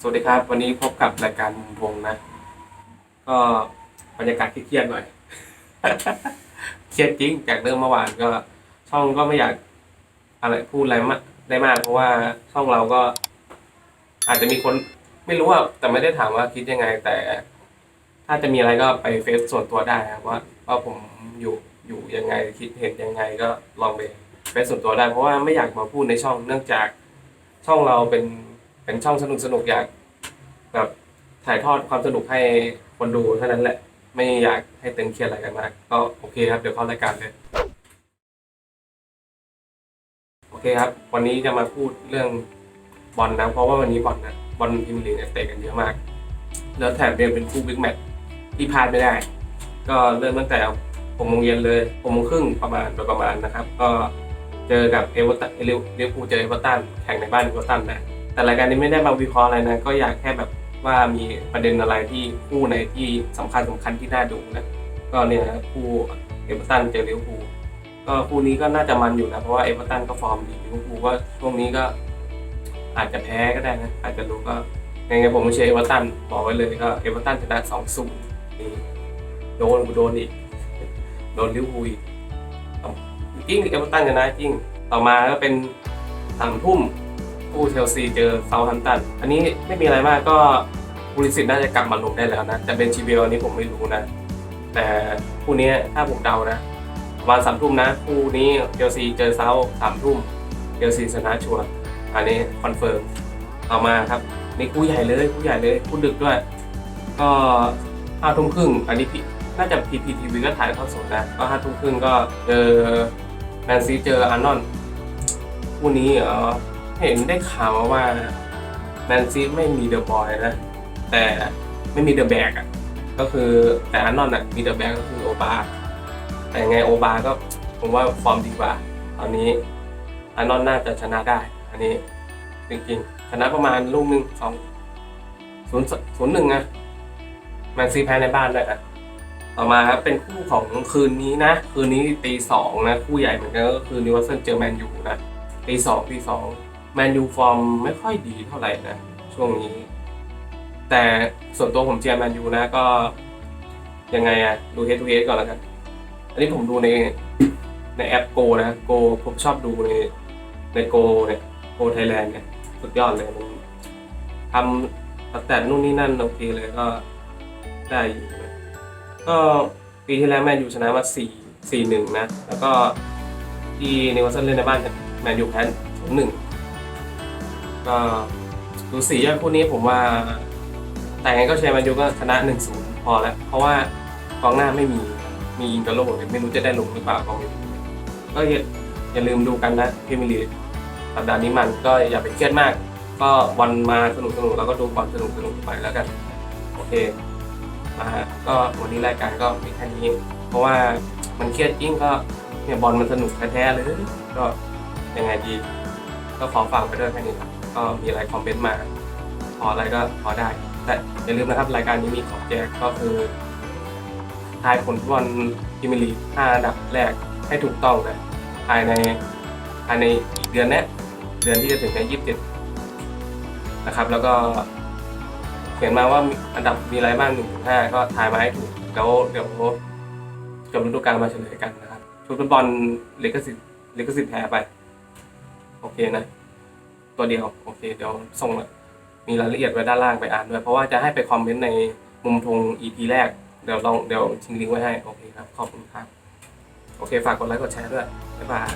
สวัสดีครับ วันนี้พบกับรายการมุมพงนะ ก็บรรยากาศเครียดๆหน่อย เครียดจริงจากเริ่มเมื่อวานก็ช่องก็ไม่อยากอะไรพูดอะไรมากได้มาก เพราะว่าช่องเราก็ อาจจะมีคนไม่รู้ว่าแต่ไม่ได้ถามว่าคิดยังไง แต่ ถ้าจะมีอะไรก็ไปเฟซส่วนตัวได้ครับว่าว่าผมอยู่อยู่ยังไงคิดเห็นยังไงก็ลองไปเฟซส่วนตัวได้เพราะว่าไม่อยากมาพูดในช่องเนื่องจากช่องเราเป็น เป็นช่องสนุกสนุกอยากแบบถ่ายทอดความสนุกให้คนดูเท่านั้นแหละ ไม่อยากให้ตึงเครียดอะไรกันมาก ก็โอเคครับ เดี๋ยวเข้ารายการเลยโอเคครับ วันนี้จะมาพูดเรื่องบอลนะ เพราะว่าวันนี้บอลนะบอลพรีเมียร์ลีกเนี่ยเตะกันเยอะมาก แล้วแถมยังเป็นคู่บิ๊กแมตช์ที่พลาดไม่ได้ ก็เริ่มตั้งแต่หกโมงเย็นเลยหกโมงครึ่งประมาณโดยประมาณนะครับ ก็เจอกับเอเวอร์ตันเอลิวเลี้ยวภูลเจอเอเวอร์ตันแข่งในบ้านเอเวอร์ตันนะ แต่รายการนี้ไม่ได้มาวิเคราะห์อะไรนะ ก็อยากแค่แบบว่ามีประเด็นอะไรที่คู่ในที่สำคัญสำคัญที่น่าดูนะ ก็เนี่ยคู่เอเวอร์ตันเจอเลี้ยวภูลก็คู่นี้ก็น่าจะมันอยู่นะ เพราะว่าเอเวอร์ตันก็ฟอร์มดีลิเวอร์พูลก็ช่วงนี้ก็อาจจะแพ้ก็ได้นะ อาจจะรู้ก็ยังไงผมไม่เชียร์เอเวอร์ตันบอกไว้เลยก็เอเวอร์ตันชนะสองศูนย์นี่โดนกูโดนอีกโดนลิเวอร์พูลอีกจริงเอเวอร์ตันชนะจริงต่อมาก็เป็นสามทุ่ม คู่เชลซีเจอเซาท์แฮมป์ตันอันนี้ไม่มีอะไรมากก็บูริสิตน่าจะกลับมาลงได้แล้วนะแต่เป็นชีเบลอันนี้ผมไม่รู้นะ แต่คู่นี้ถ้าผมเดานะประมาณสามทุ่มนะ คู่นี้เชลซีเจอเซาสามทุ่มเชลซีชนะชัวร์อันนี้คอนเฟิร์มต่อมาครับนี่คู่ใหญ่เลยคู่ใหญ่เลยคู่ดึกด้วย ก็ห้าทุ่มครึ่งอันนี้พี่น่าจะพีพีทีวีก็ถ่ายทอดสดนะก็ห้าทุ่มครึ่งก็เจอแมนซีเจออาร์นอนคู่นี้เออ เห็นได้ข่าวมาว่าแมนซีไม่มีเดอะบอยนะ แต่ไม่มีเดอะแบกอะ ก็คือแต่อาร์นอนอะมีเดอะแบกก็คือโอบาแต่ไงโอบาก็ผมว่าฟอร์มดีกว่า ตอนนี้อาร์นอนน่าจะชนะได้ อันนี้จริงๆชนะประมาณลูกหนึ่งสองศูนย์ศูนย์หนึ่งอะแมนซีแพ้ในบ้านด้วยอะต่อมาครับเป็นคู่ของคืนนี้นะ คืนนี้ตีสองนะ คู่ใหญ่เหมือนกันก็คือนิวคาสเซิลเจอแมนยูนะตีสองตีสอง แมนยูฟอร์มไม่ค่อยดีเท่าไหร่นะ ช่วงนี้ แต่ส่วนตัวผมเชียร์แมนยูนะก็ ยังไงอะดูเฮดทูเฮดก่อนแล้วกัน อันนี้ผมดูในในแอปโกนะโกผมชอบดูในในโกเนี่ยโกไทยแลนด์เนี่ยสุดยอดเลยมันทำแต่นู่นนี่นั่นโอเคเลยก็ได้อยู่นะก็ปีที่แล้วแมนยูชนะมาสี่สี่หนึ่งนะ แล้วก็ที่นิวคาสเซิลเล่นในบ้านแมนยูแพ้ศูนย์หนึ่ง ก็ดูสียอดคู่นี้ผมว่า แต่ไงก็เชียร์มนยูก็ชนะหนึ่งศูนย์พอแล้ว เพราะว่ากองหน้าไม่มีมีอินเตอร์โลไม่รู้จะได้ลงหรือเปล่าก็ไม่รู้ก็อย่าอย่าลืมดูกันนะพรีเมียร์ลีกสัปดาห์นี้มันก็อย่าไปเครียดมาก ก็วันมาสนุกสนุกแล้วก็ดูบอลสนุกสนุกไปแล้วกันโอเคมาก็วันนี้รายการก็มีแค่นี้ เพราะว่ามันเครียดจริงก็เนี่ยบอลมันสนุกแท้ๆเลยก็ยังไงดี ก็ขอฝากไปด้วยแค่นี้ครับ ก็มีอะไรคอมเมนต์มาขออะไรก็ขอได้ แต่อย่าลืมนะครับรายการนี้มีของแจกก็คือทายผลฟุตบอลพรีเมียร์ลีก5อันดับแรกให้ถูกต้องนะภายในภายในอีกเดือนนี้เดือนที่จะถึงในยี่สิบเจ็ดนะครับ แล้วก็เขียนมาว่าอันดับมีอะไรบ้างหนึ่งถึงห้าก็ทายมาให้ถูกแล้วเดี๋ยวจบฤดูกาลมาเฉลยกันนะครับชุดฟุตบอลลิขสิทธิ์ลิขสิทธิ์แพ้ไป โอเคนะ ตัวเดียวโอเคเดี๋ยวส่งมีรายละเอียดไว้ด้านล่างไปอ่านด้วยเพราะว่าจะให้ไปคอมเมนต์ในมุมทง EP แรกเดี๋ยวลองเดี๋ยวทิ้งลิงก์ไว้ให้โอเคครับขอบคุณครับโอเคฝากกดไลค์กดแชร์ด้วยบ๊ายบาย